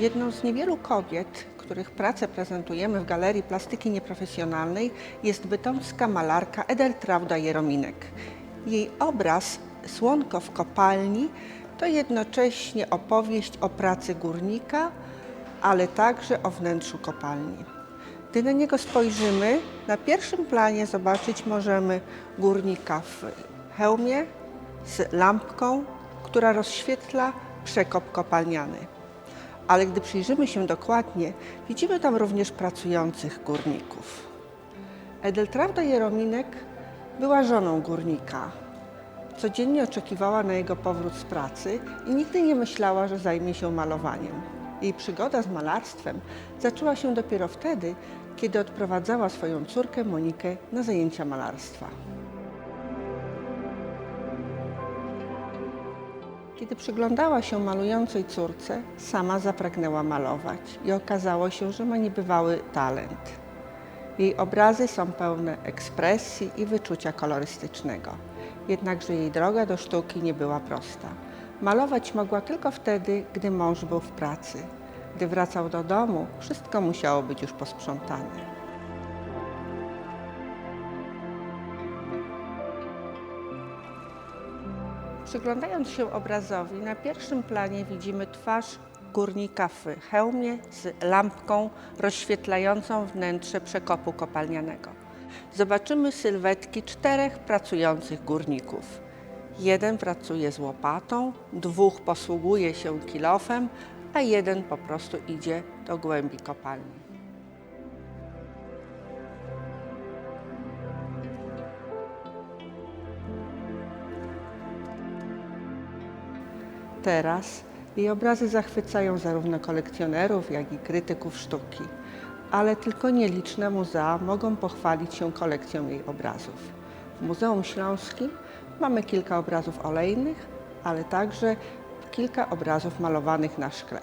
Jedną z niewielu kobiet, których pracę prezentujemy w Galerii Plastyki Nieprofesjonalnej jest bytomska malarka Edeltrauda Jerominek. Jej obraz Słonko w kopalni to jednocześnie opowieść o pracy górnika, ale także o wnętrzu kopalni. Gdy na niego spojrzymy, na pierwszym planie zobaczyć możemy górnika w hełmie z lampką, która rozświetla przekop kopalniany. Ale gdy przyjrzymy się dokładnie, widzimy tam również pracujących górników. Edeltrauda Jerominek była żoną górnika. Codziennie oczekiwała na jego powrót z pracy i nigdy nie myślała, że zajmie się malowaniem. Jej przygoda z malarstwem zaczęła się dopiero wtedy, kiedy odprowadzała swoją córkę Monikę na zajęcia malarstwa. Kiedy przyglądała się malującej córce, sama zapragnęła malować i okazało się, że ma niebywały talent. Jej obrazy są pełne ekspresji i wyczucia kolorystycznego. Jednakże jej droga do sztuki nie była prosta. Malować mogła tylko wtedy, gdy mąż był w pracy. Gdy wracał do domu, wszystko musiało być już posprzątane. Przyglądając się obrazowi, na pierwszym planie widzimy twarz górnika w hełmie z lampką rozświetlającą wnętrze przekopu kopalnianego. Zobaczymy sylwetki czterech pracujących górników. Jeden pracuje z łopatą, dwóch posługuje się kilofem, a jeden po prostu idzie do głębi kopalni. Teraz jej obrazy zachwycają zarówno kolekcjonerów, jak i krytyków sztuki, ale tylko nieliczne muzea mogą pochwalić się kolekcją jej obrazów. W Muzeum Śląskim mamy kilka obrazów olejnych, ale także kilka obrazów malowanych na szkle.